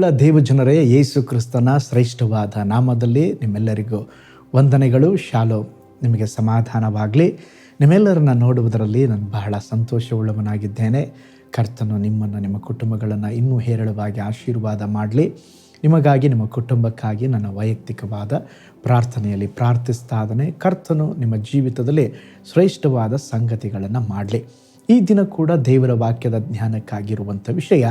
ಪ್ರೀತಿಯುಳ್ಳ ದೇವಜನರೇ ಯೇಸು ಕ್ರಿಸ್ತನ ಶ್ರೇಷ್ಠವಾದ ನಾಮದಲ್ಲಿ ನಿಮ್ಮೆಲ್ಲರಿಗೂ ವಂದನೆಗಳು ಶಾಲೋ ನಿಮಗೆ ಸಮಾಧಾನವಾಗಲಿ. ನಿಮ್ಮೆಲ್ಲರನ್ನ ನೋಡುವುದರಲ್ಲಿ ನಾನು ಬಹಳ ಸಂತೋಷವುಳ್ಳವನಾಗಿದ್ದೇನೆ. ಕರ್ತನು ನಿಮ್ಮನ್ನು ನಿಮ್ಮ ಕುಟುಂಬಗಳನ್ನು ಇನ್ನೂ ಹೇರಳವಾಗಿ ಆಶೀರ್ವಾದ ಮಾಡಲಿ. ನಿಮಗಾಗಿ, ನಿಮ್ಮ ಕುಟುಂಬಕ್ಕಾಗಿ ನನ್ನ ವೈಯಕ್ತಿಕವಾದ ಪ್ರಾರ್ಥನೆಯಲ್ಲಿ ಪ್ರಾರ್ಥಿಸ್ತಾ ಇದ್ದಾನೆ. ಕರ್ತನು ನಿಮ್ಮ ಜೀವಿತದಲ್ಲಿ ಶ್ರೇಷ್ಠವಾದ ಸಂಗತಿಗಳನ್ನು ಮಾಡಲಿ. ಈ ದಿನ ಕೂಡ ದೇವರ ವಾಕ್ಯದ ಜ್ಞಾನಕ್ಕಾಗಿರುವಂಥ ವಿಷಯ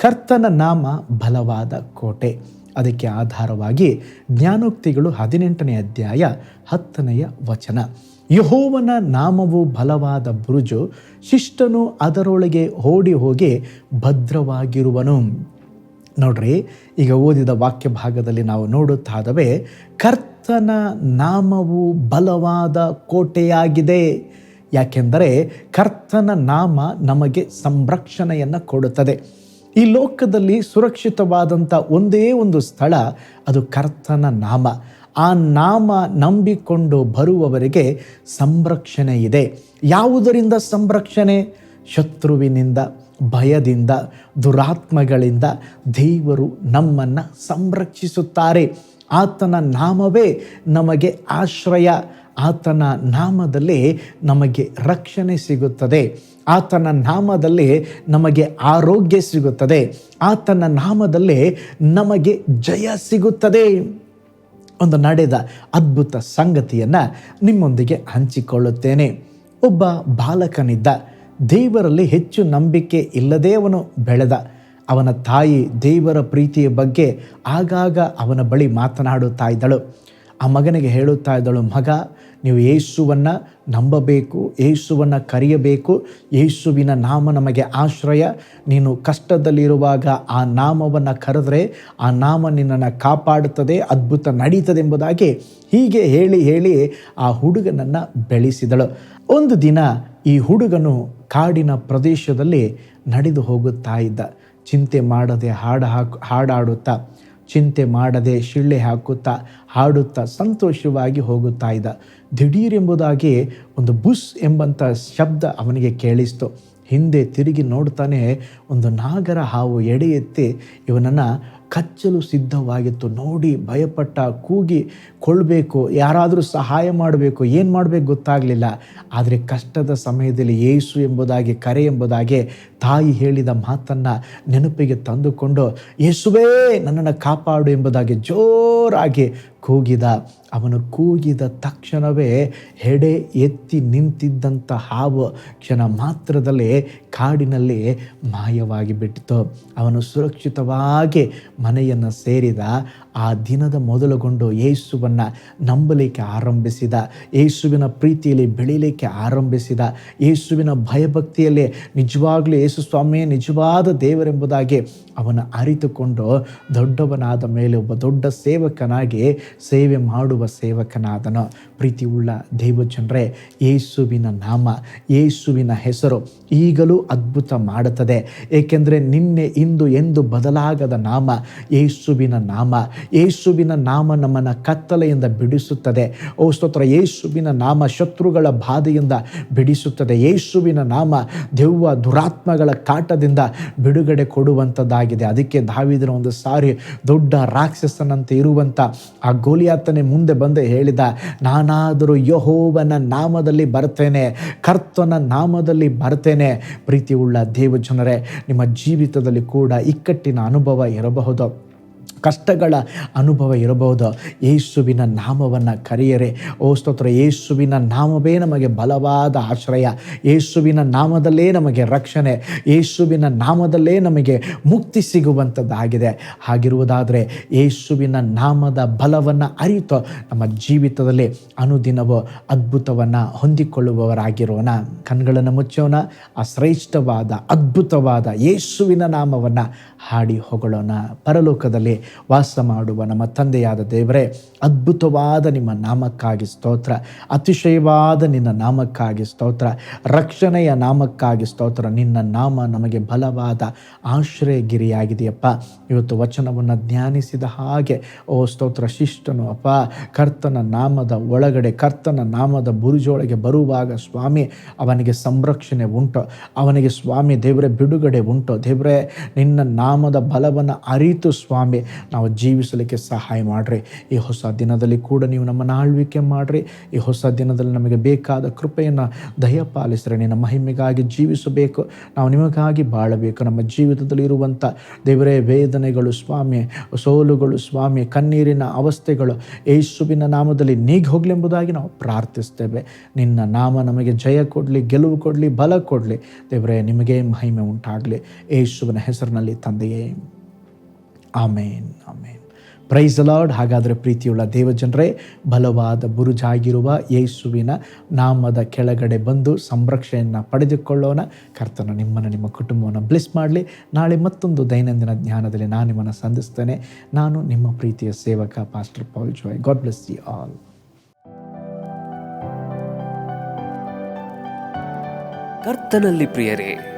ಕರ್ತನ ನಾಮ ಬಲವಾದ ಕೋಟೆ. ಅದಕ್ಕೆ ಆಧಾರವಾಗಿ ಜ್ಞಾನೋಕ್ತಿಗಳು ಹದಿನೆಂಟನೇ ಅಧ್ಯಾಯ ಹತ್ತನೆಯ ವಚನ. ಯಹೋವನ ನಾಮವು ಬಲವಾದ ಬುರುಜು ಶಿಷ್ಟನು ಅದರೊಳಗೆ ಓಡಿ ಹೋಗಿ ಭದ್ರವಾಗಿರುವನು. ನೋಡ್ರಿ, ಈಗ ಓದಿದ ವಾಕ್ಯ ಭಾಗದಲ್ಲಿ ನಾವು ನೋಡುತ್ತಾದವೆ, ಕರ್ತನ ನಾಮವು ಬಲವಾದ ಕೋಟೆಯಾಗಿದೆ. ಯಾಕೆಂದರೆ ಕರ್ತನ ನಾಮ ನಮಗೆ ಸಂರಕ್ಷಣೆಯನ್ನು ಕೊಡುತ್ತದೆ. ಈ ಲೋಕದಲ್ಲಿ ಸುರಕ್ಷಿತವಾದಂಥ ಒಂದೇ ಒಂದು ಸ್ಥಳ, ಅದು ಕರ್ತನ ನಾಮ. ಆ ನಾಮ ನಂಬಿಕೊಂಡು ಬರುವವರಿಗೆ ಸಂರಕ್ಷಣೆ ಇದೆ. ಯಾವುದರಿಂದ ಸಂರಕ್ಷಣೆ? ಶತ್ರುವಿನಿಂದ, ಭಯದಿಂದ, ದುರಾತ್ಮಗಳಿಂದ ದೇವರು ನಮ್ಮನ್ನು ಸಂರಕ್ಷಿಸುತ್ತಾರೆ. ಆತನ ನಾಮವೇ ನಮಗೆ ಆಶ್ರಯ ಆತನ ನಾಮದಲ್ಲಿ ನಮಗೆ ರಕ್ಷಣೆ ಸಿಗುತ್ತದೆ. ಆತನ ನಾಮದಲ್ಲಿ ನಮಗೆ ಆರೋಗ್ಯ ಸಿಗುತ್ತದೆ. ಆತನ ನಾಮದಲ್ಲಿ ನಮಗೆ ಜಯ ಸಿಗುತ್ತದೆ. ಒಂದು ನಡೆದ ಅದ್ಭುತ ಸಂಗತಿಯನ್ನು ನಿಮ್ಮೊಂದಿಗೆ ಹಂಚಿಕೊಳ್ಳುತ್ತೇನೆ. ಒಬ್ಬ ಬಾಲಕನಿದ್ದ. ದೇವರಲ್ಲಿ ಹೆಚ್ಚು ನಂಬಿಕೆ ಇಲ್ಲದೇ ಅವನು ಬೆಳೆದ. ಅವನ ತಾಯಿ ದೇವರ ಪ್ರೀತಿಯ ಬಗ್ಗೆ ಆಗಾಗ ಅವನ ಬಳಿ ಮಾತನಾಡುತ್ತಾ ಇದ್ದಳು. ಆ ಮಗನಿಗೆ ಹೇಳುತ್ತಾ ಇದ್ದಳು, ಮಗ, ನೀವು ಯೇಸುವನ್ನು ನಂಬಬೇಕು, ಯೇಸುವನ್ನು ಕರೆಯಬೇಕು, ಯೇಸುವಿನ ನಾಮ ನಮಗೆ ಆಶ್ರಯ. ನೀನು ಕಷ್ಟದಲ್ಲಿರುವಾಗ ಆ ನಾಮವನ್ನು ಕರೆದ್ರೆ ಆ ನಾಮ ನಿನ್ನನ್ನು ಕಾಪಾಡುತ್ತದೆ, ಅದ್ಭುತ ನಡೀತದೆ ಎಂಬುದಾಗಿ ಹೀಗೆ ಹೇಳಿ ಹೇಳಿ ಆ ಹುಡುಗನನ್ನು ಬೆಳೆಸಿದಳು. ಒಂದು ದಿನ ಈ ಹುಡುಗನು ಕಾಡಿನ ಪ್ರದೇಶದಲ್ಲಿ ನಡೆದು ಹೋಗುತ್ತಾ ಇದ್ದ. ಚಿಂತೆ ಮಾಡದೆ ಹಾಡು ಹಾಕು ಹಾಡಾಡುತ್ತಾ ಚಿಂತೆ ಮಾಡದೆ ಶಿಳ್ಳೆ ಹಾಕುತ್ತಾ, ಹಾಡುತ್ತಾ ಸಂತೋಷವಾಗಿ ಹೋಗುತ್ತಾ ಇದ್ದ. ದಿಢೀರೆಂಬುದಾಗಿ ಒಂದು ಬುಸ್ ಎಂಬಂಥ ಶಬ್ದ ಅವನಿಗೆ ಕೇಳಿಸ್ತು. ಹಿಂದೆ ತಿರುಗಿ ನೋಡ್ತಾನೆ ಒಂದು ನಾಗರ ಹಾವು ಎಡೆ ಎತ್ತಿ ಇವನನ್ನು ಕಚ್ಚಲು ಸಿದ್ಧವಾಗಿತ್ತು. ನೋಡಿ, ಭಯಪಟ್ಟ, ಕೂಗಿ ಕೊಳ್ಬೇಕು ಯಾರಾದರೂ ಸಹಾಯ ಮಾಡಬೇಕು, ಏನು ಮಾಡಬೇಕು ಗೊತ್ತಾಗಲಿಲ್ಲ. ಆದರೆ ಕಷ್ಟದ ಸಮಯದಲ್ಲಿ ಏಸು ಎಂಬುದಾಗಿ, ಕರೆ ಎಂಬುದಾಗಿ ತಾಯಿ ಹೇಳಿದ ಮಾತನ್ನು ನೆನಪಿಗೆ ತಂದುಕೊಂಡು, ಯೇಸುವೇ, ನನ್ನನ್ನು ಕಾಪಾಡು ಎಂಬುದಾಗಿ ಜೋರಾಗಿ ಕೂಗಿದ, ಅವನು ಕೂಗಿದ ತಕ್ಷಣವೇ ಹೆಡೆ ಎತ್ತಿ ನಿಂತಿದ್ದಂಥ ಹಾವು ಕ್ಷಣ ಮಾತ್ರದಲ್ಲೇ ಕಾಡಿನಲ್ಲಿ ಮಾಯವಾಗಿ ಬಿಟ್ಟಿತು. ಅವನು ಸುರಕ್ಷಿತವಾಗಿ ಮನೆಯನ್ನು ಸೇರಿದ, ಆ ದಿನದ ಮೊದಲುಗೊಂಡು ಯೇಸುವನ್ನು ನಂಬಲಿಕ್ಕೆ ಆರಂಭಿಸಿದ, ಯೇಸುವಿನ ಪ್ರೀತಿಯಲ್ಲಿ ಬೆಳೀಲಿಕ್ಕೆ ಆರಂಭಿಸಿದ, ಯೇಸುವಿನ ಭಯಭಕ್ತಿಯಲ್ಲಿ ನಿಜವಾಗಲೂ ಯೇಸು ಸ್ವಾಮಿಯೇ ನಿಜವಾದ ದೇವರೆಂಬುದಾಗಿ ಅವನ ಅರಿತುಕೊಂಡು ದೊಡ್ಡವನಾದ ಮೇಲೆ ಒಬ್ಬ ದೊಡ್ಡ ಸೇವಕನಾಗಿ ಸೇವೆ ಮಾಡುವ ಸೇವಕನಾದನು ಪ್ರೀತಿ ಉಳ್ಳ ದೇವಜನರೇ, ಯೇಸುವಿನ ನಾಮ, ಯೇಸುವಿನ ಹೆಸರು ಈಗಲೂ ಅದ್ಭುತ ಮಾಡುತ್ತದೆ. ಏಕೆಂದರೆ ನಿನ್ನೆ, ಇಂದು, ಎಂದು ಬದಲಾಗದ ನಾಮ ಯೇಸುವಿನ ನಾಮ. ಯೇಸುವಿನ ನಾಮ ನಮ್ಮನ್ನು ಕತ್ತಲೆಯಿಂದ ಬಿಡಿಸುತ್ತದೆ. ಓ ಸ್ತೋತ್ರ, ಯೇಸುವಿನ ನಾಮ ಶತ್ರುಗಳ ಬಾಧೆಯಿಂದ ಬಿಡಿಸುತ್ತದೆ. ಯೇಸುವಿನ ನಾಮ ದೆವ್ವ ದುರಾತ್ಮಗಳ ಕಾಟದಿಂದ ಬಿಡುಗಡೆ ಕೊಡುವಂಥದ್ದಾಗಿದೆ ಅದಕ್ಕೆ ದಾವಿದ್ರ ಒಂದು ಸಾರಿ ದೊಡ್ಡ ರಾಕ್ಷಸನಂತೆ ಇರುವಂಥ ಆ ಗೋಲಿಯಾತನೇ ಮುಂದೆ ಬಂದು ಹೇಳಿದ, ನಾನಾದರೂ ಯಹೋವನ ನಾಮದಲ್ಲಿ ಬರ್ತೇನೆ, ಕರ್ತನ ನಾಮದಲ್ಲಿ ಬರ್ತೇನೆ. ಪ್ರೀತಿ ಉಳ್ಳ ದೇವಜನರೇ, ನಿಮ್ಮ ಜೀವಿತದಲ್ಲಿ ಕೂಡ ಇಕ್ಕಟ್ಟಿನ ಅನುಭವ ಇರಬಹುದು. ಕಷ್ಟಗಳ ಅನುಭವ ಇರಬಹುದು. ಯೇಸುವಿನ ನಾಮವನ್ನು ಕರೆಯರೆ. ಓ ಸ್ತೋತ್ರ ಯೇಸುವಿನ ನಾಮವೇ ನಮಗೆ ಬಲವಾದ ಆಶ್ರಯ. ಯೇಸುವಿನ ನಾಮದಲ್ಲೇ ನಮಗೆ ರಕ್ಷಣೆ. ಯೇಸುವಿನ ನಾಮದಲ್ಲೇ ನಮಗೆ ಮುಕ್ತಿ ಸಿಗುವಂಥದ್ದಾಗಿದೆ. ಹಾಗಿರುವುದಾದರೆ ಯೇಸುವಿನ ನಾಮದ ಬಲವನ್ನು ಅರಿತು ನಮ್ಮ ಜೀವಿತದಲ್ಲಿ ಅನುದಿನವೋ ಅದ್ಭುತವನ್ನು ಹೊಂದಿಕೊಳ್ಳುವವರಾಗಿರೋಣ. ಕಣ್ಗಳನ್ನು ಮುಚ್ಚೋಣ. ಆ ಶ್ರೇಷ್ಠವಾದ, ಅದ್ಭುತವಾದ ಯೇಸುವಿನ ನಾಮವನ್ನು ಹಾಡಿ ಹೊಗಳೋಣ. ಪರಲೋಕದಲ್ಲಿ ವಾಸ ಮಾಡುವ ನಮ್ಮ ತಂದೆಯಾದ ದೇವರೇ, ಅದ್ಭುತವಾದ ನಿಮ್ಮ ನಾಮಕ್ಕಾಗಿ ಸ್ತೋತ್ರ, ಅತಿಶಯವಾದ ನಿನ್ನ ನಾಮಕ್ಕಾಗಿ ಸ್ತೋತ್ರ, ರಕ್ಷಣೆಯ ನಾಮಕ್ಕಾಗಿ ಸ್ತೋತ್ರ, ನಿನ್ನ ನಾಮ ನಮಗೆ ಬಲವಾದ ಆಶ್ರಯಗಿರಿಯಾಗಿದೆಯಪ್ಪ. ಇವತ್ತು ವಚನವನ್ನು ಧ್ಯಾನಿಸಿದ ಹಾಗೆ, ಓ ಸ್ತೋತ್ರ ಶಿಷ್ಟನು, ಅಪ್ಪ, ಕರ್ತನ ನಾಮದ ಒಳಗಡೆ, ಕರ್ತನ ನಾಮದ ಬುರುಜೊಳಗೆ ಬರುವಾಗ ಸ್ವಾಮಿ, ಅವನಿಗೆ ಸಂರಕ್ಷಣೆ ಉಂಟು. ಅವನಿಗೆ ಸ್ವಾಮಿ, ದೇವರೇ, ಬಿಡುಗಡೆ ಉಂಟು. ದೇವರೇ, ನಿನ್ನ ನಾಮದ ಬಲವನ್ನು ಅರಿತು ಸ್ವಾಮಿ ನಾವು ಜೀವಿಸಲಿಕ್ಕೆ ಸಹಾಯ ಮಾಡಿರಿ. ಈ ಹೊಸ ದಿನದಲ್ಲಿ ಕೂಡ ನೀವು ನಮ್ಮನ್ನು ಆಳ್ವಿಕೆ ಮಾಡಿರಿ. ಈ ಹೊಸ ದಿನದಲ್ಲಿ ನಮಗೆ ಬೇಕಾದ ಕೃಪೆಯನ್ನು ದಯಪಾಲಿಸಿರಿ ನಿನ್ನ ಮಹಿಮೆಗಾಗಿ ಜೀವಿಸಬೇಕು. ನಾವು ನಿಮಗಾಗಿ ಬಾಳಬೇಕು. ನಮ್ಮ ಜೀವಿತದಲ್ಲಿ ಇರುವಂಥ ದೇವರೇ, ವೇದನೆಗಳು ಸ್ವಾಮಿ, ಸೋಲುಗಳು ಸ್ವಾಮಿ, ಕಣ್ಣೀರಿನ ಅವಸ್ಥೆಗಳು ಯೇಸುವಿನ ನಾಮದಲ್ಲಿ ನೀಗಿ ಹೋಗಲೆಂಬುದಾಗಿ ನಾವು ಪ್ರಾರ್ಥಿಸ್ತೇವೆ. ನಿನ್ನ ನಾಮ ನಮಗೆ ಜಯ ಕೊಡಲಿ, ಗೆಲುವು ಕೊಡಲಿ, ಬಲ ಕೊಡಲಿ. ದೇವರೇ, ನಿಮಗೆ ಮಹಿಮೆ ಉಂಟಾಗಲಿ. ಯೇಸುವಿನ ಹೆಸರಿನಲ್ಲಿ ತಂದೆಯೇ. ಆಮೇನ್ ಆಮೇನ್. ಪ್ರೈಸ್ ಲಾರ್ಡ್ ಹಾಗಾದರೆ ಪ್ರೀತಿಯುಳ್ಳ ದೇವಜನರೇ, ಬಲವಾದ ಬುರುಜಾಗಿರುವ ಯೇಸುವಿನ ನಾಮದ ಕೆಳಗಡೆ ಬಂದು ಸಂರಕ್ಷೆಯನ್ನು ಪಡೆದುಕೊಳ್ಳೋಣ. ಕರ್ತನ ನಿಮ್ಮನ್ನು ನಿಮ್ಮ ಕುಟುಂಬವನ್ನು ಬ್ಲೆಸ್ ಮಾಡಲಿ. ನಾಳೆ ಮತ್ತೊಂದು ದೈನಂದಿನ ಜ್ಞಾನದಲ್ಲಿ ನಾನು ನಿಮ್ಮನ್ನು ಸಂಧಿಸ್ತೇನೆ. ನಾನು ನಿಮ್ಮ ಪ್ರೀತಿಯ ಸೇವಕ pastor Paul Joy God bless you all ಕರ್ತನಲ್ಲಿ ಪ್ರಿಯರೇ